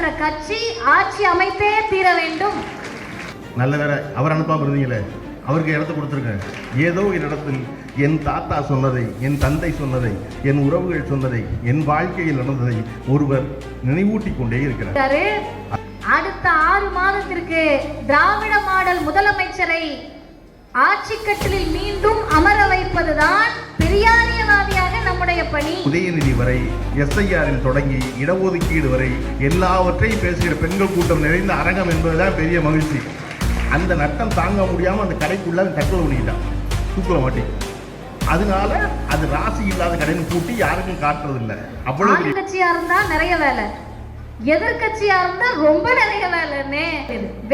என்ற கட்சி ஆட்சி அமைத்தே தீர வேண்டும். நல்ல வேற அவர் அனுப்பாம இருந்தீங்களே அவருக்கு இடத்த கொடுத்துருங்க. ஏதோ ஒரு இடத்தில் என் தாத்தா சொன்னதை என் தந்தை சொன்னதை என் உறவுகள் சொன்னதை என் வாழ்க்கையில் நடந்ததை ஒருவர் நினைவூட்டிக் கொண்டே இருக்கிறார். அடுத்த ஆறு மாதத்திற்கு திராவிட மாடல் முதலமைச்சரை ஆட்சி கட்டிலில் மீண்டும் அமர வைப்பதுதான் பெரியாரியவாதியாக நம்முடைய பணி. உதயநிதி வரை எஸ்ஐஆரில் தொடங்கி இடஒதுக்கீடு வரை எல்லாவற்றையும் பேசுகிற பெண்கள் கூட்டம் நிறைந்த அரங்கம் என்பதுதான் பெரிய மகிழ்ச்சி. அந்த நட்டம் தாங்க முடியாம அந்த கடைக்குள்ள தற்கொலை பண்ணிக்கிட்டான் தூக்குல மாட்டி. அதனால அது ராசி இல்லாத கடைன்னு பூட்டி யாருக்கும் காட்டுறது இல்லை அவ்வளவு ஆளுங்கட்சியா இருந்தா நிறைய வேலை. எதிர்க்கட்சியா இருந்தா ரொம்ப நிறைய வேலைன்னே.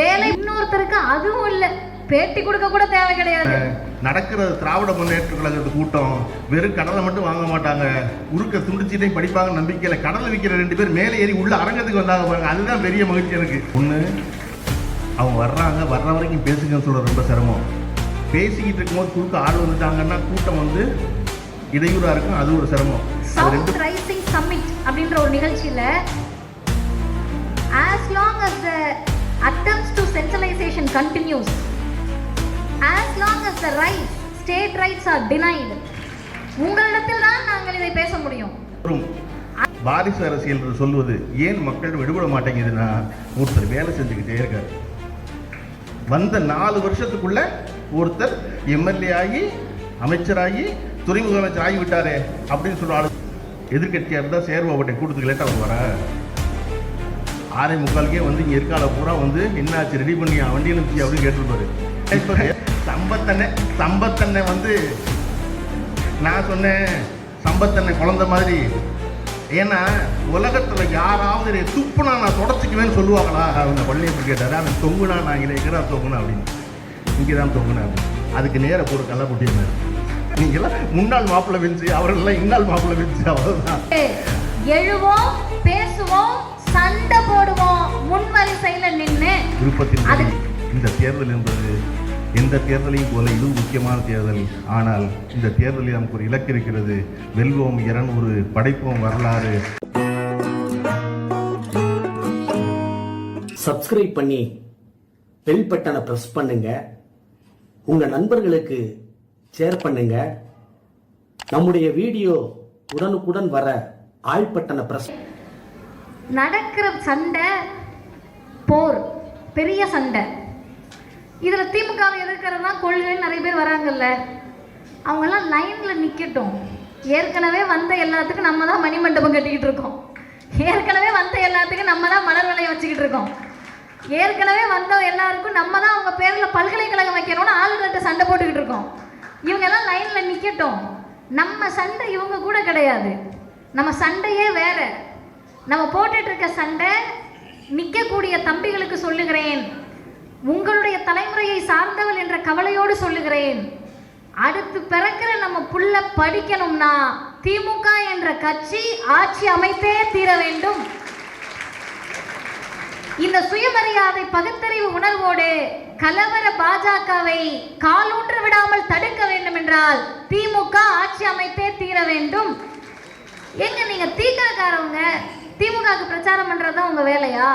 வேலை இன்னொருத்தருக்கு அதுவும் இல்ல. பேட்டி கொடுக்க கூட தேவை கிடையாது. நடக்கிற திராவிட முன்னேற்ற கழகத்து கூட்டம் வெறும் கடலை மட்டும் வாங்க மாட்டாங்க. உருக்க துண்டிச்சிட்டையும் படிப்பாங்க நம்பிக்கையில. கடலை விற்கிற ரெண்டு பேர் மேலே ஏறி உள்ள அரங்கத்துக்கு வந்தாங்க பாருங்க. அதுதான் பெரிய மகிழ்ச்சி எனக்கு. ஒன்று அவங்க வர்றாங்க. வர்ற வரைக்கும் பேசுங்கன்னு சொல்ல ரொம்ப சிரமம். பேசிக்கிட்டு இருக்கும்போது குறுக்க ஆள் வந்துட்டாங்கன்னா கூட்டம் வந்து இடையூறா இருக்கும். அது ஒரு சிரமம். சவுத் ரைசிங் சம்மிட் அப்படின்ற ஒரு நிகழ்ச்சியில as long as the attempts to centralization continues as long as the right state rights are denied உங்களிடத்தில் தான் நாங்கள் இதை பேச முடியும். வரும். வாரிசு அரசியல் என்று சொல்வது ஏன் மக்கள் விடுபட மாட்டேங்குதுன்னா ஒருத்தர் வேலை செஞ்சுக்கிட்டே இருக்காரு. வந்த நாலு வருஷத்துக்குள்ள ஒருத்தர் எம்எல்ஏ ஆகி அமைச்சராகி துறைமுக அமைச்சர் ஆகி விட்டாரே அப்படின்னு சொல்ற ஆளு எதிர்கட்சியாக இருந்தால் சேர்வாவட்டை கூட்டத்துக்கு லேட்டாக அவர் வர ஆறே முக்காலுக்கே வந்து இங்கே இருக்கால பூரா வந்து என்னாச்சு ரெடி பண்ணி வண்டியில் இருந்துச்சு அப்படின்னு கேட்டிருப்பாரு. இப்ப சம்பத்தண்ணே சம்பத்தண்ணை வந்து நான் சொன்னேன் சம்பத்தண்ணை குழந்த மாதிரி. ஏன்னா உலகத்தில் யாராவது துப்புனா நான் தொடச்சிக்குவேன்னு சொல்லுவாங்களா? அவங்க பள்ளியப்ப கேட்டார். அவன் தொங்குனா நான் இங்கே எங்கடா தொங்குனா அப்படின்னு. இங்கே தான் தொங்குனா அப்படின்னு. அதுக்கு நேர போற கள்ள போட்டிருந்தார் நீங்களாம் முன்னாள் மாப்பிள்ளை வெஞ்சு அவர்களெல்லாம் இன்னாள் மாப்பிள்ளை வெஞ்சு அவ்வளோதான் எழுவோம் பேசுவோம் சண்டை போடுவோம். முன் வரிசையில நின்னு விருப்பத்தின் அது- இந்த தேர்தல் என்பது எந்த தேர்தலையும் போல இது முக்கியமான தேர்தல். ஆனால் இந்த தேர்தலில் நமக்கு ஒரு இலக்கு இருக்கிறது. வெல்வோம் இருநூறு படைப்போம் வரலாறு. சப்ஸ்கிரைப் பண்ணி பெல் பட்டனை ப்ரெஸ் பண்ணுங்க. உங்க நண்பர்களுக்கு ஷேர் பண்ணுங்க. நம்முடைய வீடியோ உடனுக்குடன் வர ஆள் பட்டனை ப்ரெஸ் நடக்கிற சண்டை போர் பெரிய சண்டை. இதில் திமுகவை எதிர்க்கிறதா கொள்கைன்னு நிறைய பேர் வராங்கல்ல. அவங்கெல்லாம் லைனில் நிற்கட்டும் ஏற்கனவே வந்த எல்லாத்துக்கும் நம்ம தான் மணிமண்டபம் கட்டிக்கிட்டு இருக்கோம். ஏற்கனவே வந்த எல்லாத்துக்கும் நம்ம தான் மலர் வளையம் வச்சுக்கிட்டு இருக்கோம். ஏற்கனவே வந்த எல்லாருக்கும் நம்ம தான் அவங்க பேரில் பல்கலைக்கழகம் வைக்கணும்னு ஆளுகிட்ட சண்டை போட்டுக்கிட்டு இருக்கோம். இவங்க எல்லாம் லைனில் நிற்கட்டும் நம்ம சண்டை இவங்க கூட கிடையாது. நம்ம சண்டையே வேற. நம்ம போட்டுட்டு இருக்க சண்டை நிற்கக்கூடிய தம்பிகளுக்கு சொல்லுகிறேன். உங்களுடைய தலைமுறையை சார்ந்தவள் என்ற கவலையோடு சொல்லுகிறேன். அடுத்து பிறக்கிற நம்ம புள்ள படிக்கணும்னா திமுக என்ற கட்சி ஆட்சி அமைத்தே தீர வேண்டும். இந்த சுயமரியாதை பகுத்தறிவு உணர்வோடு கலவர பாஜகவை காலூன்று விடாமல் தடுக்க வேண்டும் என்றால் திமுக ஆட்சி அமைத்தே தீர வேண்டும். எங்க நீங்க தீக்காக்காரவங்க திமுகவுக்கு பிரச்சாரம் பண்றது தான் உங்க வேலையா?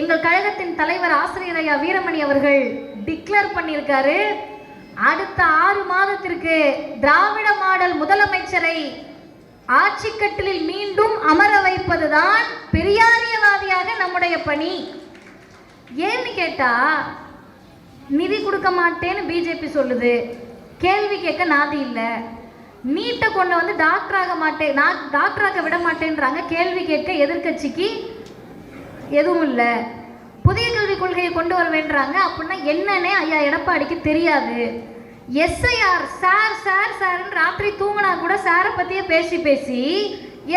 எங்கள் கழகத்தின் தலைவர் ஆசிரியர் ஐயா வீரமணி அவர்கள் டிக்ளேர் பண்ணியிருக்காரு. அடுத்த ஆறு மாதத்திற்கு திராவிட மாடல் முதலமைச்சரை ஆட்சி கட்டிலில் மீண்டும் அமர வைப்பதுதான் பெரியாரியவாதியாக நம்முடைய பணி. ஏன்னு கேட்டா நிதி கொடுக்க மாட்டேன்னு பிஜேபி சொல்லுது. கேள்வி கேட்க நாதி இல்லை. நீட்டை கொண்டு வந்து டாக்டராக மாட்டேன் நான் டாக்டராக விட மாட்டேன்றாங்க. கேள்வி கேட்க எதிர்க்கட்சிக்கு எதுவும் இல்லை. புதிய கல்விக் கொள்கையை கொண்டு வரவேன்றாங்க அப்படின்னா என்னன்னே ஐயா எடப்பாடிக்கு தெரியாது. எஸ்ஐஆர் சார் சார் சார்ன்னு ராத்திரி தூங்கினா கூட சாரை பற்றியே பேசி பேசி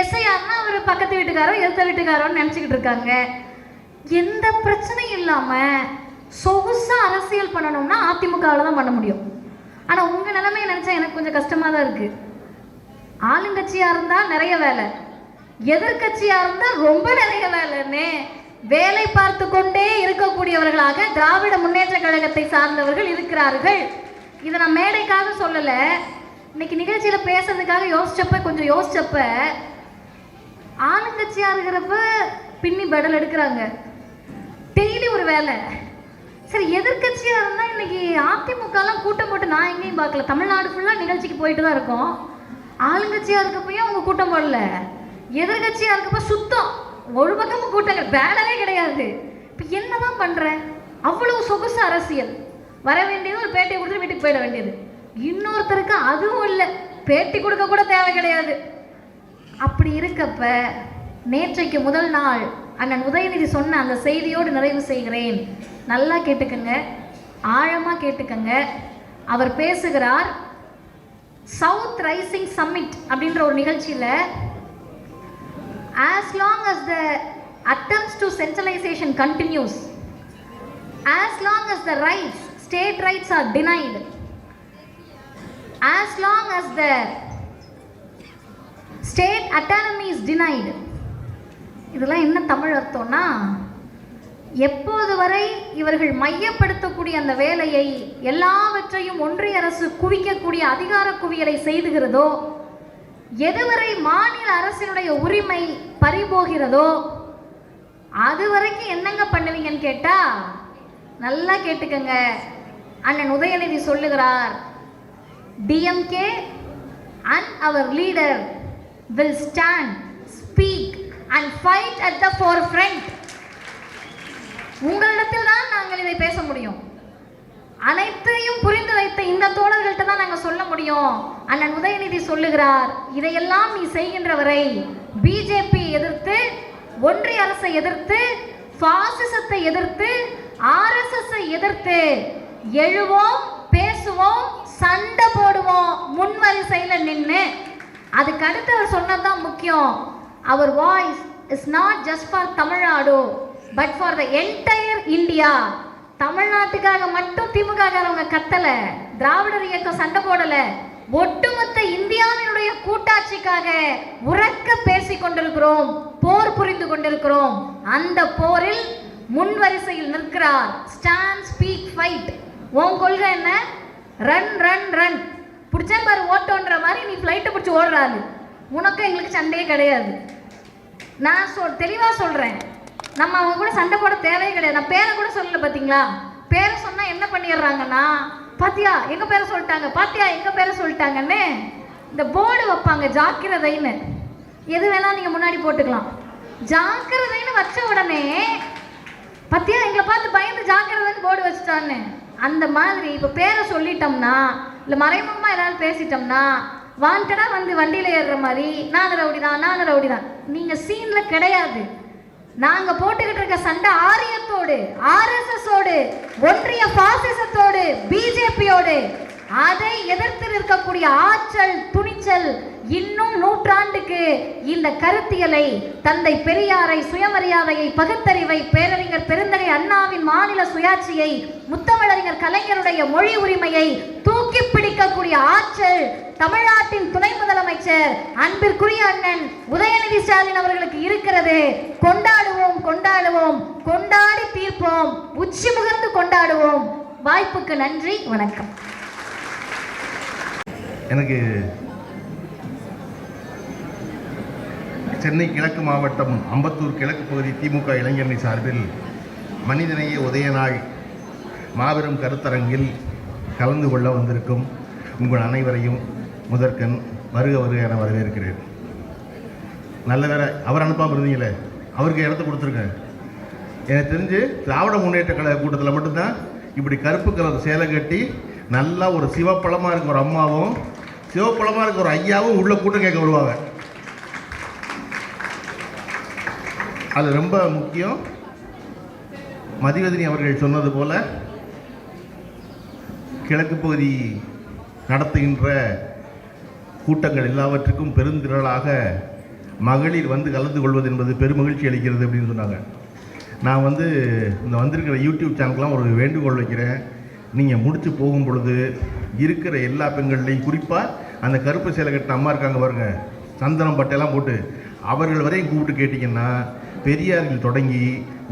எஸ்ஐஆர்னா அவர் பக்கத்து வீட்டுக்காரோ எதிர்த்த வீட்டுக்காரோன்னு நினச்சிக்கிட்டு இருக்காங்க. எந்த பிரச்சனையும் இல்லாமல் சொகுசாக அரசியல் பண்ணணும்னா அதிமுகவில் தான் பண்ண முடியும். ஆனால் உங்கள் நிலைமையை நினச்சா எனக்கு கொஞ்சம் கஷ்டமாக தான் இருக்குது ஆளுங்கட்சியாக இருந்தால் நிறைய வேலை. எதிர்க்கட்சியாக இருந்தால் ரொம்ப நிறைய வேலைன்னே வேலை பார்த்து கொண்டே இருக்கக்கூடியவர்களாக திராவிட முன்னேற்ற கழகத்தை சார்ந்தவர்கள் இருக்கிறார்கள். இதை நான் மேடைக்காக சொல்லலை. இன்னைக்கு நிகழ்ச்சியில் பேசுறதுக்காக யோசிச்சப்ப கொஞ்சம் யோசிச்சப்ப ஆளுங்கட்சியாக இருக்கிறப்ப பின்னி பெடல் எடுக்கிறாங்க. டெய்லி ஒரு வேலை. சரி எதிர்க்கட்சியா இருந்தா இன்னைக்கு அதிமுகலாம் கூட்டம் போட்டு நான் எங்கேயும் பார்க்கல. தமிழ்நாடு ஃபுல்லா நிகழ்ச்சிக்கு போயிட்டு தான் இருக்கோம். ஆளுங்கட்சியாக இருக்கப்பயும் அவங்க கூட்டம் போடல. எதிர்கட்சியாக இருக்கப்ப சுத்தம். ஒரு பக்கமும் கூட்டங்கள். வேலையே கிடையாது. இப்போ என்னதான் பண்ணுற அவ்வளவு சொகுசு அரசியல். வர வேண்டியது ஒரு பேட்டியை கொடுத்து வீட்டுக்கு போயிட வேண்டியது. இன்னொருத்தருக்கு அதுவும் இல்லை. பேட்டி கொடுக்க கூட தேவை கிடையாது. அப்படி இருக்கப்ப நேற்றைக்கு முதல் நாள் அண்ணன் உதயநிதி சொன்ன அந்த செய்தியோடு நிறைவு செய்கிறேன். நல்லா கேட்டுக்கங்க. ஆழமாக கேட்டுக்கங்க. அவர் பேசுகிறார். சவுத் ரைசிங் சம்மிட் அப்படின்ற ஒரு நிகழ்ச்சியில் as long as the attempts to centralization continues as long as the rights state rights are denied as long as the state autonomy is denied இதெல்லாம் என்ன தமிழ் அர்த்தம்னா எப்போது வரை இவர்கள் மையப்படுத்தக்கூடிய அந்த வேலையை எல்லாவற்றையும் ஒன்றிய அரசு குவிக்கக்கூடிய அதிகார குவியலை செய்துகிறதோ எதுவரை மாநில அரசினுடைய உரிமை பறிபோகிறதோ அது வரைக்கும் என்னங்க பண்ணுவீங்கன்னு கேட்டா நல்லா கேட்டுக்கங்க. அண்ணன் உதயநிதி சொல்லுகிறார் DMK and our leader will stand speak and fight at the forefront உங்களிடத்தில் தான் நாங்கள் இதை பேச முடியும். அனைத்தையும் புரிந்து வைத்த இந்த தோழர்கள்ட்ட தான் நாங்கள் சொல்ல முடியும். அண்ணன் உதயநிதி சொல்லுகிறார் இதையெல்லாம் நீ செய்கின்ற வரை பிஜேபி எதிர்த்து ஒன்றிய அரசை எதிர்த்து பாசிசத்தை எதிர்த்து ஆர்எஸ்எஸ் எதிர்த்து எழுவோம் பேசுவோம் சண்டை போடுவோம் முன்வரிசையில் நின்று அதுக்கு அடுத்து அவர் சொன்னதுதான் முக்கியம். அவர் voice is not just for Tamil Nadu but for the entire India தமிழ்நாட்டுக்காக மட்டும் திமுக காரவங்க கத்தல திராவிடர் இயக்கம் சண்டை போடல. ஒட்டுமொத்த இந்தியாவினுடைய கூட்டாட்சிக்காக உறக்க பேசிக் கொண்டிருக்கிறோம் போர் புரிந்து கொண்டிருக்கிறோம். அந்த போரில் முன்வரிசையில் நிற்கிறார் ஸ்டாண்ட் ஸ்பீக் ஃபைட் உன் கொள்கை என்ன? ரன் ரன் ரன் பிடிச்சா பாரு ஓட்டோன்ற மாதிரி நீ ஃப்ளைட்டை பிடிச்சி ஓடுறாரு உனக்கும் எங்களுக்கு சண்டையே கிடையாது. நான் சொல் தெளிவாக சொல்கிறேன் நம்ம அவங்க கூட சண்டை போட தேவையே கிடையாது. நான் பேரை கூட சொல்லல பார்த்தீங்களா பேரை சொன்னால் என்ன பண்ணிடுறாங்கன்னா பாத்தியா எங்கள் பேரை சொல்லிட்டாங்க? பாத்தியா எங்கள் பேரை சொல்லிட்டாங்கன்னு இந்த போர்டு வைப்பாங்க ஜாக்கிரதைன்னு. எது வேணால் நீங்கள் முன்னாடி போட்டுக்கலாம். ஜாக்கிரதைன்னு வச்ச உடனே பத்தியா எங்களை பார்த்து பயந்து ஜாக்கிரதைன்னு போர்டு வச்சுட்டான்னு. அந்த மாதிரி இப்போ பேரை சொல்லிட்டோம்னா இல்லை மறைமுகமாக எல்லாரும் பேசிட்டோம்னா வாண்டடாக வந்து வண்டியில் ஏறுற மாதிரி நான் ரவுடி தான் நான் ரவுடி தான் நீங்கள் சீனில் கிடையாது. நாங்க போட்டுக்கிட்டு இருக்க சண்டை ஆரியத்தோடு ஆர்எஸ்எஸோடு ஒன்றிய பாசிசத்தோடு பிஜேபியோடு அதை எதிர்த்து நிற்கக்கூடிய ஆற்றல் துணிச்சல் இன்னும் நூற்றாண்டுக்கு இந்த கருத்தியலை தந்தை பெரியாரை சுயமரியாதையை பகுத்தறிவை பேரறிஞர் பெருந்தகை அண்ணாவின் மாநில சுயாட்சியை முத்தமிழறிஞர் கலைஞருடைய மொழி உரிமையை தூ பிடிக்கக்கூடிய ஆற்றல் தமிழ்நாட்டின் துணை முதலமைச்சர் அன்பிற்குரிய அண்ணன் உதயநிதி ஸ்டாலின் அவர்களுக்கு இருக்கிறது. கொண்டாடுவோம் கொண்டாடுவோம். கொண்டாடி தீர்ப்போம். உச்சி முகர்ந்து கொண்டாடுவோம். வாய்ப்புக்கு நன்றி வணக்கம். எனக்கு சென்னை கிழக்கு மாவட்டம் அம்பத்தூர் கிழக்கு பகுதி திமுக இளைஞரணி சார்பில் மனிதநேய உதயநாள் மாபெரும் கருத்தரங்கில் கலந்து கொள்ள வந்திருக்கும் உங்கள் அனைவரையும் முதற்கண் வருக வருக என வரவேற்கிறேன். நல்ல வேற அவர் அனுப்பாமல் இருந்தீங்களே? அவருக்கு இடத்த கொடுத்துருக்கேன் எனக்கு தெரிஞ்சு திராவிட முன்னேற்ற கழக கூட்டத்தில் மட்டும்தான் இப்படி கருப்பு கலர் சேலை கட்டி நல்லா ஒரு சிவப்பழமாக இருக்க ஒரு அம்மாவும் சிவப்பழமாக இருக்க ஒரு ஐயாவும் உள்ள கூட்டம் கேட்க வருவாங்க. அது ரொம்ப முக்கியம். மதிவதினி அவர்கள் சொன்னது போல் கிழக்கு பகுதி நடத்துகின்ற கூட்டங்கள் எல்லாவற்றுக்கும் பெருந்திரளாக மகளிர் வந்து கலந்து கொள்வது என்பது பெருமகிழ்ச்சி அளிக்கிறது அப்படின்னு சொன்னாங்க. நான் வந்து இந்த வந்திருக்கிற யூடியூப் சேனலுக்கெலாம் ஒரு வேண்டுகோள் வைக்கிறேன். நீங்கள் முடித்து போகும் பொழுது இருக்கிற எல்லா பெண்கள்லையும் குறிப்பாக அந்த கருப்பு சேலை கட்டின அம்மா இருக்காங்க பாருங்கள் சந்தனம் பட்டையெல்லாம் போட்டு அவர்கள் வரையும் கூப்பிட்டு கேட்டிங்கன்னா பெரியாரில் தொடங்கி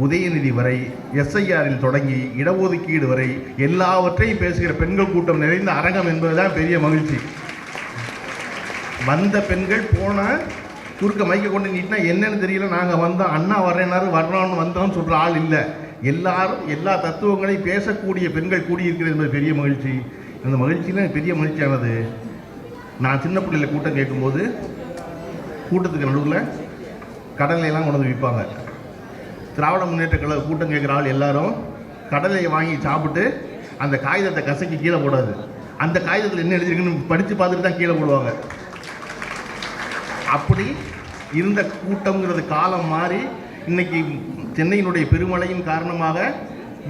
உதயநிதி வரை எஸ்ஐஆரில் தொடங்கி இடஒதுக்கீடு வரை எல்லாவற்றையும் பேசுகிற பெண்கள் கூட்டம் நிறைந்த அரங்கம் என்பதுதான் பெரிய மகிழ்ச்சி. வந்த பெண்கள் போன குறுக்க மைக்க கொண்டு நீட்டினா என்னன்னு தெரியல. நாங்கள் வந்தோம் அண்ணா வர்றேனாரு வர்றோம்னு வந்தோம்னு சொல்கிற ஆள் இல்லை. எல்லாரும் எல்லா தத்துவங்களையும் பேசக்கூடிய பெண்கள் கூடியிருக்கிறது என்பது பெரிய மகிழ்ச்சி. அந்த மகிழ்ச்சியில் பெரிய மகிழ்ச்சியானது. நான் சின்ன பிள்ளையில கூட்டம் கேட்கும்போது கூட்டத்துக்கு நடுவில் கடலையெல்லாம் கொண்டு வந்து விற்பாங்க. திராவிட முன்னேற்ற கழக கூட்டம் கேட்குற ஆள் எல்லாரும் கடலையை வாங்கி சாப்பிட்டு அந்த காகிதத்தை கசக்கி கீழே போடாது. அந்த காகிதத்தில் என்ன எழுதிருக்குன்னு படித்து பார்த்துட்டு தான் கீழே போடுவாங்க. அப்படி இருந்த கூட்டம்ங்கிறது காலம் மாறி இன்னைக்கு சென்னையினுடைய பெருமழையின் காரணமாக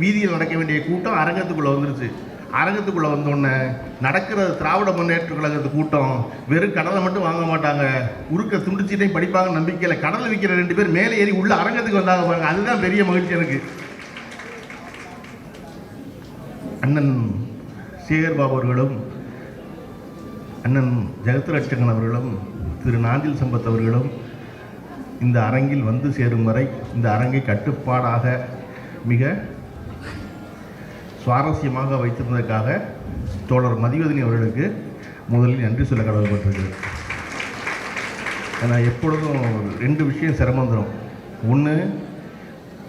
வீதியில் நடக்க வேண்டிய கூட்டம் அரங்கத்துக்குள்ளே வந்துருச்சு. அரங்கத்துக்குள்ளே வந்தோடனே நடக்கிற திராவிட முன்னேற்ற கழகத்து கூட்டம் வெறும் கடலை மட்டும் வாங்க மாட்டாங்க. உருக்க துண்டுச்சீட்டையும் படிப்பாங்க நம்பிக்கையில். கடலை விற்கிற ரெண்டு பேர் மேலே ஏறி உள்ள அரங்கத்துக்கு வந்தாங்க பாருங்க. அதுதான் பெரிய மகிழ்ச்சி எனக்கு. அண்ணன் சேகர் பாபு அவர்களும் அண்ணன் ஜெகத்ரட்சகன் அவர்களும் திரு நாஞ்சில் சம்பத் அவர்களும் இந்த அரங்கில் வந்து சேரும் வரை இந்த அரங்கை கட்டுப்பாடாக மிக சுவாரஸ்யமாக வைத்திருந்ததற்காக தோழர் மதிவதனி அவர்களுக்கு முதலில் நன்றி சொல்ல கடமைப்பட்டிருக்கிறது ஏன்னா எப்பொழுதும் ரெண்டு விஷயம் சிரமம் தரும். ஒன்று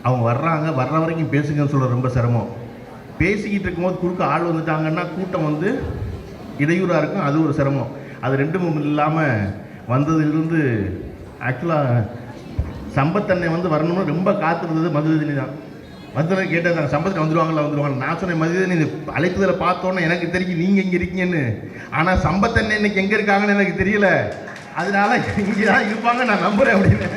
அவங்க வர்றாங்க வர்ற வரைக்கும் பேசுங்கன்னு சொல்ல ரொம்ப சிரமம். பேசிக்கிட்டு இருக்கும்போது குறுக்க ஆள் வந்துட்டாங்கன்னா கூட்டம் வந்து இடையூறாக இருக்கும் அது ஒரு சிரமம். அது ரெண்டும் இல்லாமல் வந்ததிலிருந்து ஆக்சுவலாக சம்பத்தன்னை வந்து வரணும்னு ரொம்ப காத்திருந்தது மதுரதினி தான். வந்து கேட்டேன் சம்பத்தில் வந்துடுவாங்களா வந்துடுவாங்க நான் சொன்னேன் மதுவதினி இந்த அழைப்புதலை பார்த்தோன்னே எனக்கு தெரியும் நீங்கள் இங்கே இருக்கீங்கன்னு. ஆனால் சம்பத்தன்னை இன்னைக்கு எங்கே இருக்காங்கன்னு எனக்கு தெரியல. அதனால இங்கே தான் இருப்பாங்க நான் நம்புகிறேன் அப்படின்னு.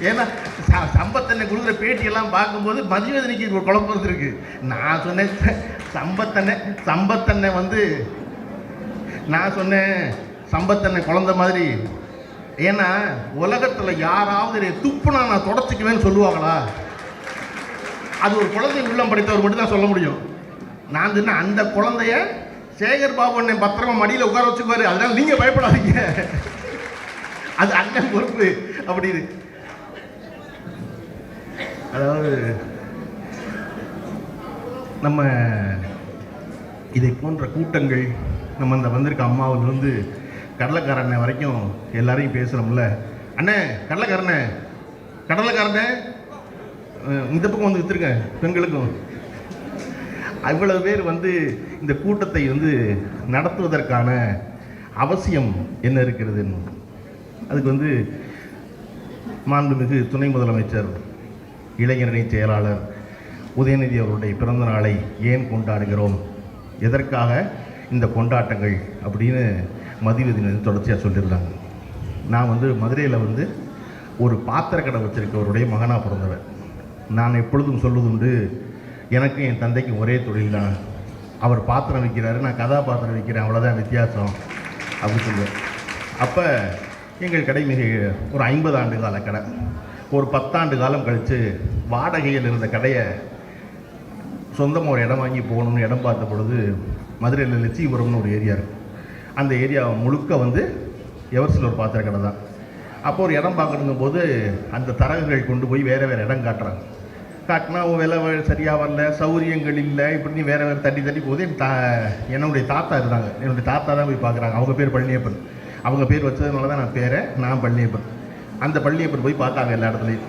ஏன்னா ச- சம்பத்தண்ணை கொடுக்குற பேட்டியெல்லாம் பார்க்கும்போது மதுவேதனைக்கு ஒரு குழப்பம் இருக்கு நான் சொன்னேன் ச- சம்பத்தண்ணை வந்து நான் சொன்னேன் சம்பத்தண்ணை குழந்த மாதிரி ஏன்னா உலகத்தில் யாராவது என்னை துப்புனா நான் தொடச்சிக்குவேன்னு சொல்லுவாங்களா? அது ஒரு குழந்தை உள்ளம் படித்தவர் மட்டும் தான் சொல்ல முடியும். நான் சொன்னேன் அந்த குழந்தைய சேகர் பாபு என்னை பத்திரமா மடியில் உட்கார வச்சுக்குவார். அதனால் நீங்கள் பயப்படாதீங்க. அது அண்ணன் பொறுப்பு. அப்படின்னு அதாவது நம்ம இதை போன்ற கூட்டங்கள் நம்ம அந்த வந்திருக்க அம்மாவிலிருந்து கடலைக்காரண்ணே வரைக்கும் எல்லாரையும் பேசுகிறோம்ல அண்ணே கடலைக்காரண்ணே கடலைக்காரண்ணே இந்த பக்கம் வந்து விற்றுருங்க பெண்களுக்கும். அவ்வளவு பேர் வந்து இந்த கூட்டத்தை வந்து நடத்துவதற்கான அவசியம் என்ன இருக்கிறது? அதுக்கு வந்து மாண்புமிகு துணை முதலமைச்சர் இளைஞரணி செயலாளர் உதயநிதி அவருடைய பிறந்த நாளை ஏன் கொண்டாடுகிறோம்? எதற்காக இந்த கொண்டாட்டங்கள் அப்படின்னு மதிவதினர் தொடர்ச்சியாக சொல்லியிருந்தாங்க நான் வந்து மதுரையில் வந்து ஒரு பாத்திர கடை வச்சுருக்கவருடைய மகனாக பிறந்தவன். நான் எப்பொழுதும் சொல்வதுண்டு எனக்கும் என் தந்தைக்கும் ஒரே தொழில் தான் அவர் பாத்திரம் விற்கிறாரு நான் கதாபாத்திரம் விற்கிறேன் அவ்வளோதான் வித்தியாசம் அப்படின்னு சொல்லுவேன். அப்போ எங்கள் கடை மிக ஒரு ஐம்பது ஆண்டு கால கடை. ஒரு பத்தாண்டு காலம் கழித்து வாடகையில் இருந்த கடையை சொந்தமாக ஒரு இடம் வாங்கி போகணும்னு இடம் பார்த்த பொழுது மதுரையில் லட்சிபுரம்னு ஒரு ஏரியா இருக்கும். அந்த ஏரியா முழுக்க வந்து எவர்சில் ஒரு பாத்திர கடை தான். அப்போ ஒரு இடம் பார்க்கணுங்கும் போது அந்த தரகர்கள் கொண்டு போய் வேறு வேறு இடம் காட்டுறாங்க. காட்டினா விலை சரியாக வரல சௌரியங்கள் இல்லை இப்படின்னு வேறு வேறு தட்டி தட்டி போகுது. என் தா என்னுடைய தாத்தா இருந்தாங்க. என்னுடைய தாத்தா தான் போய் பார்க்குறாங்க. அவங்க பேர் பழனியப்பன். அவங்க பேர் வச்சதுனால தான் நான் பேரை நான் பழனியப்பன். அந்த பழனியப்பன் போய் பார்த்தாங்க எல்லா இடத்துலையும்.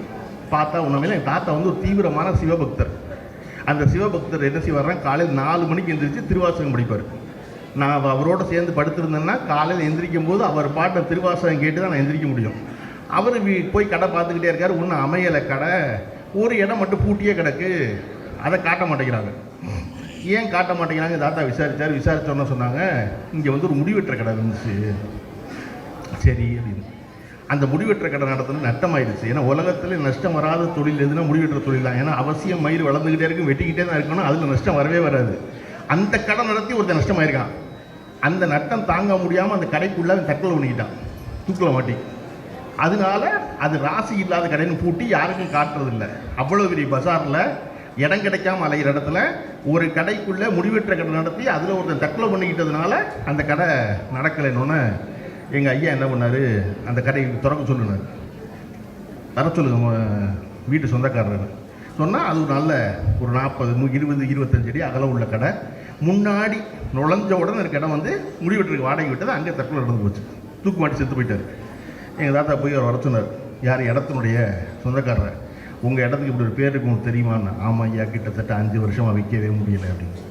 பார்த்தா உண்மையில என் தாத்தா வந்து ஒரு தீவிரமான சிவபக்தர். அந்த சிவபக்தர் என்ன செய்வார்னா காலையில் நாலு மணிக்கு எழுந்திரிச்சு திருவாசகம் படிப்பார். நான் அவரோட சேர்ந்து படுத்திருந்தேன்னா காலையில் எந்திரிக்கும் போது அவர் பாட்டை திருவாசகம் கேட்டு தான் நான் எந்திரிக்க முடியும். அவர் போய் கடை பார்த்துக்கிட்டே இருக்கார். ஒன்றும் அமையலை கடை. ஒரு இடம் மட்டும் பூட்டியே கிடக்கு. அதை காட்ட மாட்டேங்கிறாங்க. ஏன் காட்ட மாட்டேங்கிறாங்க தாத்தா விசாரித்தார் விசாரித்தோன்னு சொன்னாங்க இங்கே வந்து ஒரு முடிவெற்ற கடை இருந்துச்சு. சரி அப்படின்னு. அந்த முடிவெற்ற கடை நடத்துறது நட்டமாயிடுச்சு. ஏன்னா உலகத்தில் நஷ்டம் வராத தொழில் எதுனா முடிவெற்ற தொழில் தான். ஏன்னா அவசியம் மயிர் வளர்ந்துக்கிட்டே இருக்கும் வெட்டிக்கிட்டே தான் இருக்கணும். அதில் நஷ்டம் வரவே வராது. அந்த கடை நடத்தி ஒருத்தன் நஷ்டமாயிருக்கான். அந்த நட்டம் தாங்க முடியாமல் அந்த கடைக்குள்ளே அவன் தற்கொலை பண்ணிக்கிட்டான் தூக்கில் மாட்டி. அதனால அது ராசி இல்லாத கடைன்னு பூட்டி யாருக்கும் காட்டுறதில்ல. அவ்வளோ பெரிய பஜாரில் இடம் கிடைக்காம அலைகிற இடத்துல ஒரு கடைக்குள்ளே முடிவெற்ற கடை நடத்தி அதில் ஒருத்தன் தற்கொலை பண்ணிக்கிட்டதுனால அந்த கடை நடக்கலைன்னு எங்கள் ஐயா என்ன பண்ணார்? அந்த கடையை திறக்க சொல்லுனார். தர சொல்லுங்க வீட்டு சொந்தக்காரர். சொன்னால் அது ஒரு நல்ல ஒரு நாற்பது இருபது இருபத்தஞ்சு அடி அகலம் உள்ள கடை. முன்னாடி நுழைஞ்ச உடனே இருக்க இடம் வந்து முடிவெட்டுக்கு வாடகை விட்டது அங்கே தற்கொலை நடந்து போச்சு. தூக்கு மாட்டி செத்து போயிட்டார். எங்கள் தாத்தா போய் அவர் வர சொன்னார் யார் இடத்தினுடைய சொந்தக்காரர்? உங்கள் இடத்துக்கு இப்படி ஒரு பேர் இருக்கு உங்களுக்கு தெரியுமான்னு? ஆமாம் ஐயா கிட்டத்தட்ட அஞ்சு வருஷமாக விற்கவே முடியல அப்படின்னு.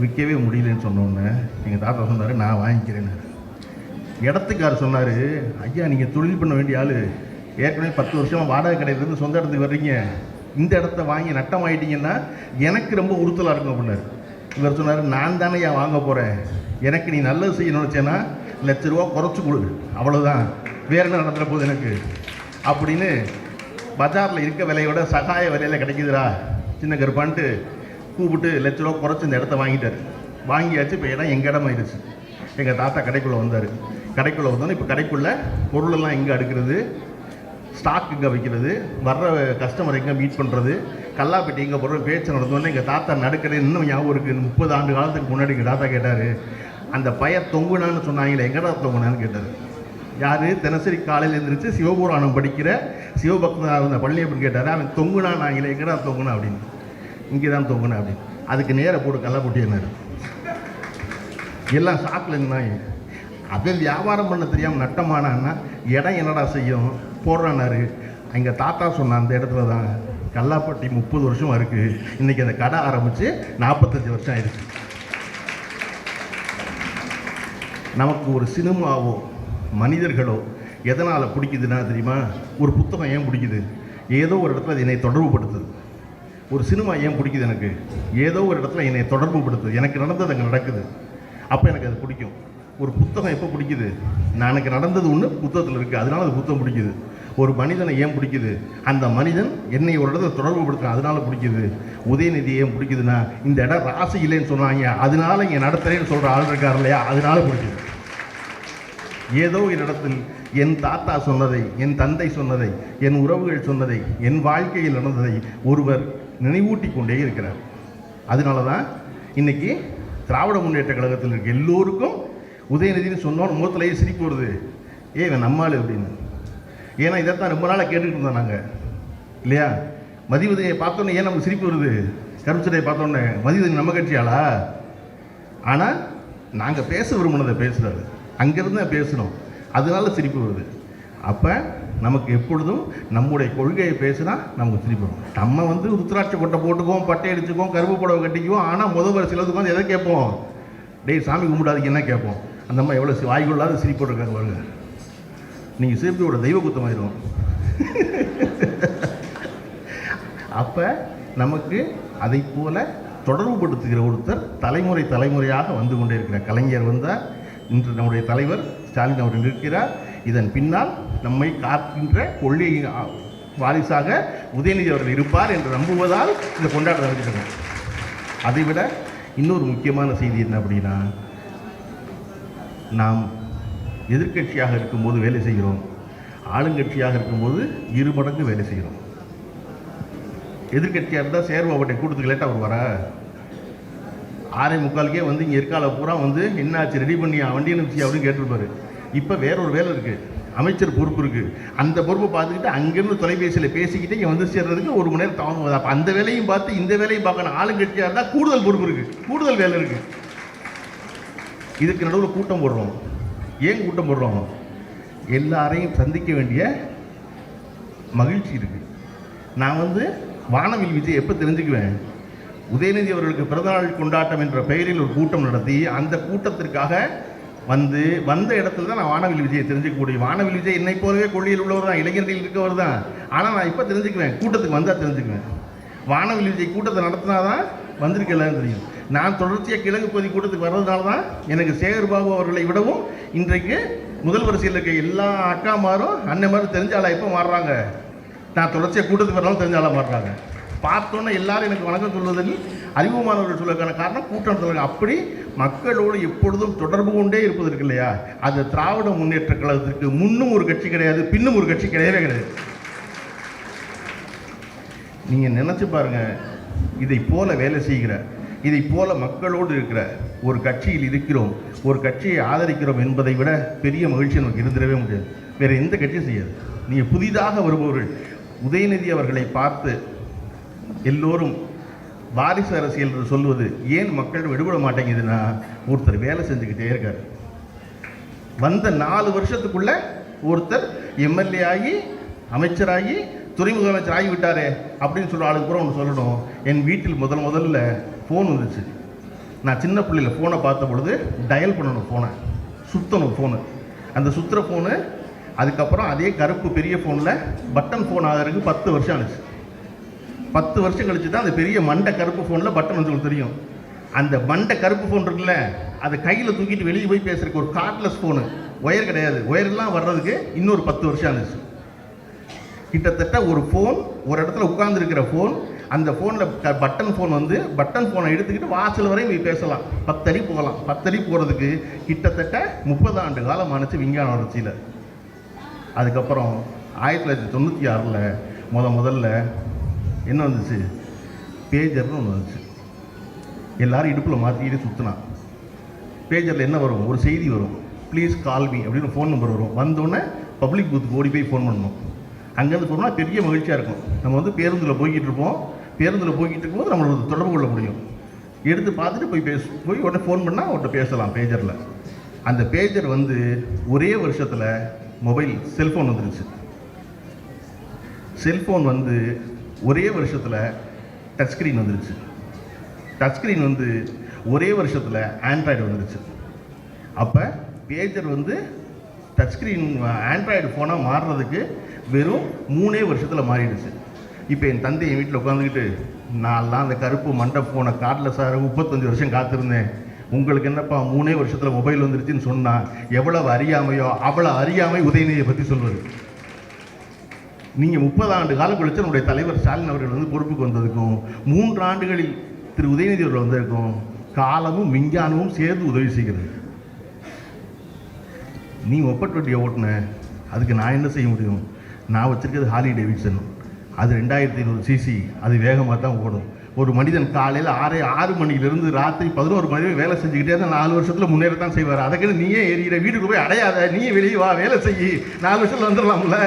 விற்கவே முடியலன்னு சொன்னோன்னே எங்கள் தாத்தா சொன்னார் நான் வாங்கிக்கிறேன்னு. இடத்துக்கார் சொன்னார் ஐயா நீங்கள் தொழில் பண்ண வேண்டிய ஆள். ஏற்கனவே பத்து வருஷமாக வாடகை கடையிலேருந்து சொந்த இடத்துக்கு வர்றீங்க. இந்த இடத்த வாங்கி நட்டம் ஆகிட்டீங்கன்னா எனக்கு ரொம்ப உறுத்தலாக இருக்கும் அப்படின்னாரு. இவர் சொன்னார் நான் தானே ஏன் வாங்க போகிறேன் எனக்கு நீ நல்லது செய்யணும்னு நினச்சேன்னா லட்ச ரூபா குறைச்சி கொடு. அவ்வளோதான் வேறு என்ன நடந்துட போகுது எனக்கு? அப்படின்னு பஜாரில் இருக்க விலையோட சகாய விலையில் கிடைக்குதுடா சின்ன கருப்பான்ட்டு கூப்பிட்டு லட்ச ரூபா குறைச்சி இந்த இடத்த வாங்கிட்டார். வாங்கியாச்சு இப்போ இடம் எங்கள் இடம் ஆயிடுச்சு. எங்கள் தாத்தா கடைக்குள்ளே வந்தார். கடைக்குள்ளே வந்தோன்னே இப்போ கடைக்குள்ளே பொருளெல்லாம் எங்கே அடுக்கிறது? ஸ்டாக் இங்கே வைக்கிறது வர்ற கஸ்டமர் எங்கே மீட் பண்ணுறது கல்லாப்பட்டி எங்கே போகிறோம் பேச்சு நடந்தோடனே எங்கள் தாத்தா நடுக்கடை இன்னும் ஞாபகம் இருக்குது முப்பது ஆண்டு காலத்துக்கு முன்னாடி எங்கள் தாத்தா கேட்டார் அந்த பையன் தொங்குனான்னு சொன்னாங்களே எங்கடா தொங்குனான்னு கேட்டார். யார்? தினசரி காலையில் எழுந்திரிச்சு சிவபுராணம் படிக்கிற சிவபக்தனாக இருந்த பழனியப்பன் கேட்டார் அவன் தொங்குனா நாங்களே எங்கடா தொங்குனா? அப்படின்னு. இங்கே தான் தொங்குனா அப்படின்னு. அதுக்கு நேராக போட்டு கல்லாப்பட்டி எல்லாம் ஷாக்கில் இருந்தாங்க அப்படியே வியாபாரம் பண்ண தெரியாமல் நட்டமானான்னா இடம் என்னடா செய்யும்? போடுறானாரு எங்கள் தாத்தா சொன்ன அந்த இடத்துல தான் கல்லாப்பட்டி முப்பது வருஷம் இருக்குது இன்றைக்கி அந்த கடை ஆரம்பித்து நாற்பத்தஞ்சு வருஷம் ஆயிடுச்சு. நமக்கு ஒரு சினிமாவோ மனிதர்களோ எதனால் பிடிக்குதுன்னா தெரியுமா? ஒரு புத்தகம் ஏன் பிடிக்குது? ஏதோ ஒரு இடத்துல அது என்னை தொடர்புபடுத்துது. ஒரு சினிமா ஏன் பிடிக்குது எனக்கு? ஏதோ ஒரு இடத்துல என்னை தொடர்புபடுத்துது. எனக்கு நடந்தது அங்கே நடக்குது. அப்போ எனக்கு அது பிடிக்கும். ஒரு புத்தகம் எப்போ பிடிக்குது? நான் எனக்கு நடந்தது ஒன்று புத்தகத்தில் இருக்குது அதனால அது புத்தகம் பிடிக்குது. ஒரு மனிதனை ஏன் பிடிக்குது? அந்த மனிதன் என்னை ஒரு இடத்துல தொடர்புபடுத்துறான் அதனால பிடிக்குது. உதயநிதி ஏன் பிடிக்குதுன்னா இந்த இடம் ராசி இல்லைன்னு சொன்னாங்க. அதனால இங்கே நடத்துறேன்னு சொல்கிற ஆள் இருக்கார் இல்லையா? அதனால பிடிக்குது. ஏதோ ஒரு இடத்தில் என் தாத்தா சொன்னதை என் தந்தை சொன்னதை என் உறவுகள் சொன்னதை என் வாழ்க்கையில் நடந்ததை ஒருவர் நினைவூட்டி கொண்டே இருக்கிறார். அதனால தான் இன்னைக்கு திராவிட முன்னேற்ற கழகத்தில் இருக்க எல்லோருக்கும் உதயநிதினு சொன்னோன்னு முகத்திலேயே சிரிப்பு வருது. ஏ நம்மாள் அப்படின்னு. ஏன்னா இதைத்தான் ரொம்ப நாளாக கேட்டுக்கிட்டு இருந்தோம் நாங்கள் இல்லையா? மதிவதையை பார்த்தோன்னே ஏன் நமக்கு சிரிப்பு வருது? கருப்புச்சடையை பார்த்தோன்னே மதிவதனி நம்ம கட்சியாளா? ஆனால் நாங்கள் பேச விரும்பினதை பேசுகிறாரு அங்கேருந்து பேசணும் அதனால சிரிப்பு வருது. அப்போ நமக்கு எப்பொழுதும் நம்முடைய கொள்கையை பேசுனா நமக்கு சிரிப்பு வரும். நம்ம வந்து ருத்ராட்ச கொட்டை போட்டுக்குவோம் பட்டை அடிச்சுக்குவோம் கருப்பு புடவை கட்டிக்குவோம் ஆனால் முத வரிசையில் உட்காந்து எதை கேட்போம்? டேய் சாமி கும்பிடாதீங்க என்ன கேட்போம். அந்த அம்மா எவ்வளோ வாய்க்குள்ளாத சிரிப்பு இருக்காங்க பாருங்க. நீங்கள் சிபியோட தெய்வ குத்தமாயிரும் அப்போ நமக்கு அதை போல தொடர்புபடுத்துகிற ஒருத்தர் தலைமுறை தலைமுறையாக வந்து கொண்டே இருக்கிற கலைஞர் வந்தார் இன்று நம்முடைய தலைவர் ஸ்டாலின் அவர்கள் இருக்கிறார் இதன் பின்னால் நம்மை காக்கின்ற கொள்கை வாரிசாக உதயநிதி அவர்கள் இருப்பார் என்று நம்புவதால் இந்த கொண்டாட்டம் நடத்திட்டு அதைவிட இன்னொரு முக்கியமான செய்தி என்ன அப்படின்னா நாம் எதிர்க்கட்சியாக இருக்கும்போது வேலை செய்கிறோம். ஆளுங்கட்சியாக இருக்கும்போது இரு மடங்கு வேலை செய்கிறோம். எதிர்க்கட்சியாக இருந்தால் சேர்வு அவருடைய கூட்டத்துக்கு லேட்டாக அவர் வர ஆறே முக்காலுக்கே வந்து இங்கே இருக்கால பூரா வந்து என்னாச்சு ரெடி பண்ணி வண்டி அனுப்பிச்சு அப்படின்னு கேட்டிருப்பாரு. இப்போ வேற ஒரு வேலை இருக்குது அமைச்சர் பொறுப்பு இருக்குது அந்த பொறுப்பை பார்த்துக்கிட்டு அங்கேருந்து தொலைபேசியில் பேசிக்கிட்டு இங்கே வந்து சேர்றதுக்கு ஒரு மணி நேரம் தாமதம் அப்போ அந்த வேலையும் பார்த்து இந்த வேலையும் பார்க்கணும். ஆளுங்கட்சியாக இருந்தால் கூடுதல் பொறுப்பு இருக்குது கூடுதல் வேலை இருக்குது இதுக்கு நடுவில் கூட்டம் போடுறோம். ஏன் கூட்டம் போடுறோம் எல்லாரையும் சந்திக்க வேண்டிய மகிழ்ச்சி இருக்குது நான் வந்து வானவில் விஜய் எப்போ தெரிஞ்சுக்குவேன்? உதயநிதி அவர்களுக்கு பிறந்தநாள் கொண்டாட்டம் என்ற பெயரில் ஒரு கூட்டம் நடத்தி அந்த கூட்டத்திற்காக வந்து வந்த இடத்துல தான் நான் வானவில் விஜயை தெரிஞ்சுக்க முடியும். வானவில் விஜய் என்னை போலவே கொள்ளியில் உள்ளவர் தான் இளைஞர்கள் இருக்கவர் தான். ஆனால் நான் இப்போ தெரிஞ்சுக்குவேன். கூட்டத்துக்கு வந்தால் தெரிஞ்சுக்குவேன். வானவில் விஜய் கூட்டத்தை நடத்தினா தான் வந்திருக்கலன்னு தெரியும். நான் தொடர்ச்சியாக கிழக்கு பகுதி கூட்டத்துக்கு வர்றதுனால தான் எனக்கு சேகர் பாபு அவர்களை விடவும் இன்றைக்கு முதல் வரிசையில் இருக்க எல்லா அக்காமாரும் அண்ணன்மாரும் தெரிஞ்ச ஆளாக எப்போ மாறுறாங்க. நான் தொடர்ச்சியாக கூட்டத்துக்கு வரலாம் தெரிஞ்ச ஆளா மாறுறாங்க. பார்த்தோன்னே எல்லாரும் எனக்கு வணக்கம் சொல்வதில் அறிமுகமானவர்கள் சொல்வதற்கான காரணம் கூட்டம் சொல்லுங்க அப்படி மக்களோடு எப்பொழுதும் தொடர்பு கொண்டே இருப்பது இருக்கு இல்லையா? அது திராவிட முன்னேற்ற கழகத்திற்கு முன்னும் ஒரு கட்சி கிடையாது பின்னும் ஒரு கட்சி கிடையவே கிடையாது. நீங்கள் நினச்சி பாருங்க இதை போல வேலை செய்கிற இதை போல மக்களோடு இருக்கிற ஒரு கட்சியில் இருக்கிறோம் ஒரு கட்சியை ஆதரிக்கிறோம் என்பதை விட பெரிய மகிழ்ச்சி நமக்கு இருந்திடவே முடியாது. வேறு எந்த கட்சியும் செய்யாது. நீங்கள் புதிதாக வருபவர்கள் உதயநிதி அவர்களை பார்த்து எல்லோரும் வாரிசு அரசியல் என்று சொல்வது ஏன் மக்கள் விடுபட மாட்டேங்குதுன்னா ஒருத்தர் வேலை செஞ்சுக்கிட்டே இருக்கார். வந்த நாலு வருஷத்துக்குள்ள ஒருத்தர் எம்எல்ஏ ஆகி அமைச்சராகி துறைமுக அமைச்சர் ஆகிவிட்டாரே அப்படின்னு சொல்ல ஆளுக்கு கூட ஒன்று சொல்லணும். என் வீட்டில் முதல் முதல்ல ஃபோன் வந்துச்சு. நான் சின்ன பிள்ளையில ஃபோனை பார்த்த பொழுது டயல் பண்ணணும் ஃபோனை சுற்றணும் ஃபோனு அந்த சுற்றுற ஃபோனு அதுக்கப்புறம் அதே கருப்பு பெரிய ஃபோனில் பட்டன் ஃபோன் ஆகிறதுக்கு பத்து வருஷம் ஆனிச்சு பத்து வருஷம் கழிச்சு தான் அந்த பெரிய மண்டை கருப்பு ஃபோனில் பட்டன் வந்து தெரியும். அந்த மண்டை கருப்பு ஃபோன் இருக்குல்ல அதை கையில் தூக்கிட்டு வெளியே போய் பேசுறதுக்கு ஒரு கார்ட்லெஸ் ஃபோனு ஒயர் கிடையாது. ஒயர்லாம் வர்றதுக்கு இன்னொரு பத்து வருஷம் ஆனிச்சு கிட்டத்தட்ட ஒரு ஃபோன் ஒரு இடத்துல உட்காந்துருக்கிற ஃபோன் அந்த ஃபோனில் பட்டன் ஃபோன் வந்து பட்டன் ஃபோனை எடுத்துக்கிட்டு வாசல் வரையும் போய் பேசலாம். பத்தடி போகலாம். பத்தடி போகிறதுக்கு கிட்டத்தட்ட முப்பது ஆண்டு காலம் ஆனிச்சு விஞ்ஞான வளர்ச்சியில். அதுக்கப்புறம் ஆயிரத்தி தொள்ளாயிரத்தி தொண்ணூற்றி ஆறில் முத முதல்ல என்ன வந்துச்சு? பேஜர்னு ஒன்று வந்துச்சு. எல்லாரும் இடுப்பில் மாற்றிக்கிட்டு சுற்றினான் பேஜரில் என்ன வரும்? ஒரு செய்தி வரும். ப்ளீஸ் கால் மீ அப்படின்னு ஃபோன் நம்பர் வரும். வந்தோடனே பப்ளிக் பூத்துக்கு ஓடி போய் ஃபோன் பண்ணணும். அங்கேருந்து போனோம்னா பெரிய மகிழ்ச்சியாக இருக்கும். நம்ம வந்து பேருந்தில் போய்கிட்டு இருப்போம். பேருந்தில் போய்கிட்டு இருக்கும்போது நம்மளோட தொடர்பு கொள்ள முடியும். எடுத்து பார்த்துட்டு போய் பேச போய் உடனே ஃபோன் பண்ணால் அவர்கிட்ட பேசலாம் பேஜரில் அந்த பேஜர் வந்து ஒரே வருஷத்தில் மொபைல் செல்ஃபோன் வந்துருச்சு. செல்ஃபோன் வந்து ஒரே வருஷத்தில் டச் ஸ்க்ரீன் வந்துருச்சு. டச் ஸ்க்ரீன் வந்து ஒரே வருஷத்தில் ஆண்ட்ராய்டு வந்துருச்சு. அப்போ பேஜர் வந்து டச் ஸ்க்ரீன் ஆண்ட்ராய்டு ஃபோனாக மாறுறதுக்கு வெறும் மூணே வருஷத்தில் மாறிடுச்சு. இப்போ என் தந்தை என் வீட்டில் உட்காந்துக்கிட்டு நான்லாம் அந்த கருப்பு மண்டை ஃபோனை காட்டில் சார் முப்பத்தஞ்சு வருஷம் காத்திருந்தேன். உங்களுக்கு என்னப்பா மூணே வருஷத்தில் மொபைல் வந்துருச்சுன்னு சொன்னால் எவ்வளவு அறியாமையோ அவ்வளோ அறியாமை உதயநிதியை பற்றி சொல்வது நீங்கள் முப்பது ஆண்டு காலம் கழிச்சு நம்முடைய தலைவர் ஸ்டாலின் அவர்கள் வந்து பொறுப்புக்கு வந்ததுக்கும் மூன்று ஆண்டுகளில் திரு உதயநிதி அவர்கள் வந்திருக்கும் காலமும் விஞ்ஞானமும் சேர்ந்து உதவி செய்கிறது. நீ ஒப்பட் வண்டியை ஓட்டின அதுக்கு நான் என்ன செய்ய முடியும்? நான் வச்சுருக்கிறது ஹாலி டேவிட்சன் அது ரெண்டாயிரத்தி ஐநூறு சிசி அது வேகமாக தான் ஓடும். ஒரு மனிதன் காலையில் ஆறே ஆறு மணிலேருந்து ராத்திரி பதினோரு மணி வரை வேலை செஞ்சுக்கிட்டே தான் நாலு வருஷத்தில் முன்னேறத்தான் செய்வார். அதுக்குன்னு நீயே ஏறிற வீட்டுக்கு போய் அடையாத நீயே வெளியே வா வேலை செய் நாலு வருஷத்தில் வந்துடலாம்ல.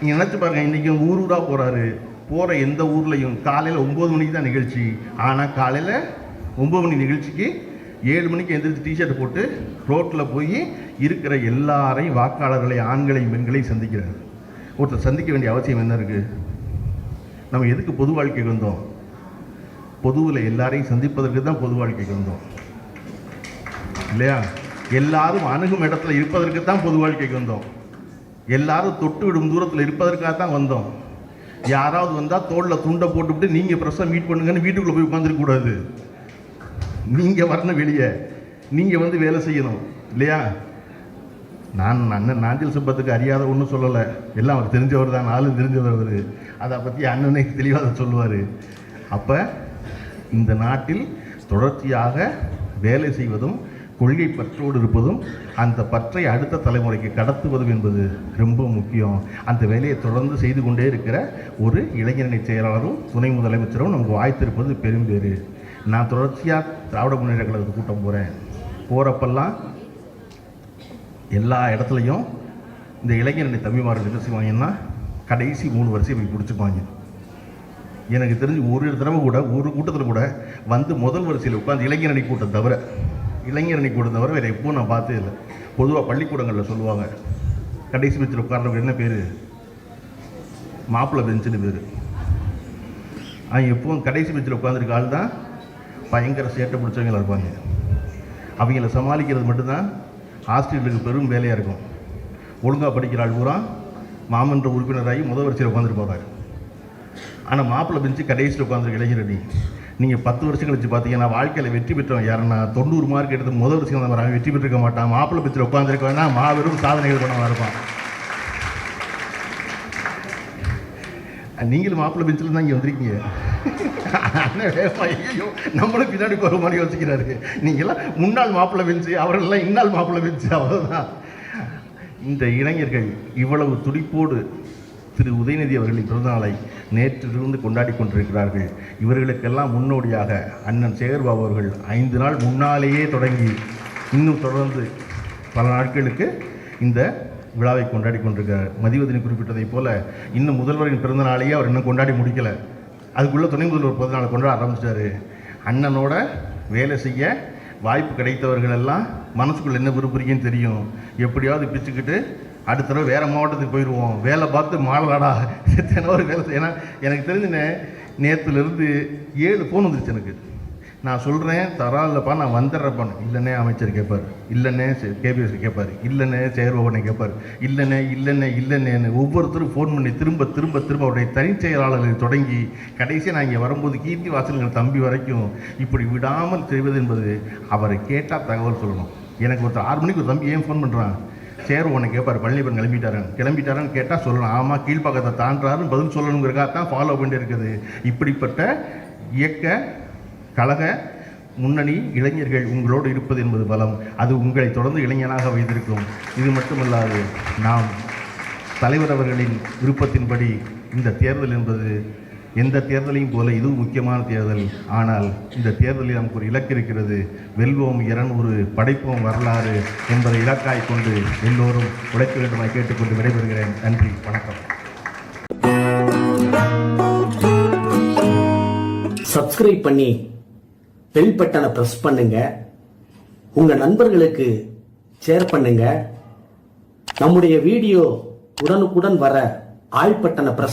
நீங்கள் நினச்சி பாருங்க இன்றைக்கி ஊர் ஊராக போகிறாரு போகிற எந்த ஊர்லேயும் காலையில் ஒம்பது மணிக்கு தான் நிகழ்ச்சி. ஆனால் காலையில் ஒம்பது மணி நிகழ்ச்சிக்கு ஏழு மணிக்கு எந்திரிச்சு டிஷர்ட் போட்டு ரோட்டில் போய் இருக்கிற எல்லாரையும் வாக்காளர்களை ஆண்களையும் பெண்களையும் சந்திக்கிறார். ஒருத்தர் சந்திக்க வேண்டிய அவசியம் என்ன இருக்குது நம்ம எதுக்கு பொது வாழ்க்கைக்கு வந்தோம்? பொதுவில் எல்லாரையும் சந்திப்பதற்கு தான் பொது வாழ்க்கைக்கு வந்தோம். இல்லையா? எல்லாரும் அணுகும் இடத்துல இருப்பதற்கு தான் பொது வாழ்க்கைக்கு வந்தோம். எல்லாரும் தொட்டு விடும் தூரத்தில் இருப்பதற்காக தான் வந்தோம். யாராவது வந்தால் தோளில் துண்டை போட்டுவிட்டு நீங்கள் ப்ரெஸ்ஸாக மீட் பண்ணுங்கன்னு வீட்டுக்குள்ளே போய் உட்காந்துருக்கக்கூடாது நீங்கள் வரணும் வெளியே. நீங்கள் வந்து வேலை செய்யணும். இல்லையா? நான் அண்ணன் நாஞ்சில் சுப்பத்துக்கு அறியாத ஒன்றும் சொல்லலை. எல்லாம் அவர் தெரிஞ்சவர் தான் நாளும் தெரிஞ்சவர் அவர். அதை பற்றி அண்ணனே தெளிவாக சொல்லுவார். அப்போ இந்த நாட்டில் தொடர்ச்சியாக வேலை செய்வதும் கொள்கை பற்றோடு இருப்பதும் அந்த பற்றை அடுத்த தலைமுறைக்கு கடத்துவதும் என்பது ரொம்ப முக்கியம். அந்த வேலையை தொடர்ந்து செய்து கொண்டே இருக்கிற ஒரு இளைஞரணி செயலாளரும் துணை முதலமைச்சரும் நமக்கு வாய்த்திருப்பது பெரும்பேறு நான் தொடர்ச்சியாக திராவிட முன்னேற்ற கழகத்துக்கு கூட்டம் போகிறேன் போகிறப்பெல்லாம் எல்லா இடத்துலையும் இந்த இளைஞரணி தம்பிமார்கள் என்ன செய்வாங்கன்னா கடைசி மூணு வருஷம் போய் பிடிச்சிப்பாங்க. எனக்கு தெரிஞ்சு ஒரு தடவை கூட ஒரு கூட்டத்தில் கூட வந்து முதல் வரிசையில் உட்காந்து இளைஞரணி கூட்டம் தவிர இளைஞரணி கூட்டம் தவிர வேறு எப்பவும் நான் பார்த்தே இல்லை. பொதுவாக பள்ளிக்கூடங்களில் சொல்லுவாங்க கடைசி பெஞ்சில் உட்கார்றவங்க என்ன பேர்? மாப்பிள்ளை பெஞ்சுன்னு பேர். அவன் எப்பவும் கடைசி பெஞ்சில் உட்காந்துருக்க ஆள் தான் பயங்கர சேட்டை பிடிச்சவங்களா இருப்பாங்க. அவங்கள சமாளிக்கிறது மட்டும்தான் ஆசிரியர்களுக்கு பெரும் வேலையாக இருக்கும். ஒழுங்காக படிக்கிற ஆள் பூரா மாமன்ற உறுப்பினராகி முதல் வரிசையில் உட்காந்துட்டு போகிறார் ஆனால் மாப்பிள்ளை பெஞ்சு கடைசியில் உட்காந்துருக்க இளைஞரணி நீங்கள் பத்து வருஷம் கழிச்சு பார்த்தீங்கன்னா வாழ்க்கையில் வெற்றி பெற்றவன் யாருன்னா தொண்ணூறு மார்க் எடுத்து முதல் வருஷம் தான் வெற்றி பெற்றிருக்க மாட்டான். மாப்பிள்ளை பிரிச்சில் உட்காந்துருக்க வேணா மாபெரும் சாதனைகள் பண்ணவன் இருப்பான். நீங்களும் மாப்பிள்ளை பெஞ்சில் தான் இங்கே வந்திருக்கீங்க. ஐயோ ஐயையோ நம்மளும் பின்னாடி ஒரு மாதிரி யோசிக்கிறாரு. நீங்களாம் முன்னாள் மாப்பிள்ளை வெஞ்சு அவரெல்லாம் இந்நாள் மாப்பிள்ளை வெஞ்சு அவ்வளோதான் இந்த இளைஞர்கள் இவ்வளவு துடிப்போடு திரு உதயநிதி அவர்களின் பிறந்தநாளை நேற்றிலிருந்து கொண்டாடி கொண்டிருக்கிறார்கள். இவர்களுக்கெல்லாம் முன்னோடியாக அண்ணன் சேகர்பாபு அவர்கள் ஐந்து நாள் முன்னாலேயே தொடங்கி இன்னும் தொடர்ந்து பல நாட்களுக்கு இந்த விழாவை கொண்டாடி கொண்டிருக்கிறார். மதிவதனி குறிப்பிட்டதைப் போல இன்னும் முதல்வரின் பிறந்த நாளையே அவர் இன்னும் கொண்டாடி முடிக்கலை. அதுக்குள்ளே துணை முதல்வர் பிறந்த நாளை கொண்டாட ஆரம்பிச்சிட்டாரு. அண்ணனோட வேலை செய்ய வாய்ப்பு கிடைத்தவர்கள் எல்லாம் மனசுக்குள்ளே என்ன விரும்புறீங்கன்னு தெரியும். எப்படியாவது பிச்சுக்கிட்டு அடுத்த தடவை வேறு மாவட்டத்துக்கு போயிடுவோம் வேலை பார்த்து மாடலாடா ஒரு வேலை ஏன்னா எனக்கு தெரிஞ்சுனே நேற்றுலேருந்து ஏழு ஃபோன் வந்துருச்சு எனக்கு. நான் சொல்கிறேன் தரால்லப்பா நான் வந்துடுறப்பா இல்லைன்னே அமைச்சர் கேட்பார் இல்லைன்னே கேபிஎஸ் கேட்பார் இல்லைன்னே செயற்பவனை கேட்பார் இல்லைனே இல்லைன்னே இல்லைன்னேன்னு ஒவ்வொருத்தரும் ஃபோன் பண்ணி திரும்ப திரும்ப திரும்ப அவருடைய தனி செயலாளர்களை தொடங்கி கடைசியாக நான் இங்கே வரும்போது கீர்த்தி வாசல்கள் தம்பி வரைக்கும் இப்படி விடாமல் செய்வது என்பது அவரை கேட்டால் தகவல் சொல்லணும். எனக்கு ஒருத்தர் ஆறு மணிக்கு ஒரு தம்பி ஏன் ஃபோன் பண்ணுறான் சேர் உனக்கு கேட்பார் பழனிபுரம் கிளம்பிட்டாரன் கிளம்பிட்டாரான்னு கேட்டால் சொல்லணும். ஆமாம் கீழ்ப்பாக்கத்தை தாண்டாருன்னு பதில் சொல்லணுங்கிறக்காக தான் ஃபாலோ பண்ணி இருக்குது. இப்படிப்பட்ட இயக்க கழக முன்னணி இளைஞர்கள் உங்களோடு இருப்பது என்பது பலம். அது உங்களை தொடர்ந்து இளைஞனாக வைத்திருக்கும். இது மட்டுமல்லாது நாம் தலைவர் அவர்களின் விருப்பத்தின்படி இந்த தேர்தல் என்பது எந்த தேர்தலையும் போல இதுவும் முக்கியமான தேர்தல். ஆனால் இந்த தேர்தலில் நமக்கு ஒரு இலக்கு இருக்கிறது. வெல்வோம் இரநூறு படைப்போம் வரலாறு என்பதை இலக்காய் கொண்டு எல்லோரும் உழைக்க வேண்டுமாய் கேட்டுக்கொண்டு விடைபெறுகிறேன். நன்றி வணக்கம். சப்ஸ்கிரைப் பண்ணி பெல் பட்டனை ப்ரெஸ் பண்ணுங்க. உங்க நண்பர்களுக்கு ஷேர் பண்ணுங்க. நம்முடைய வீடியோ உடனுக்குடன் வர ஆள் பட்டனை பிரஸ்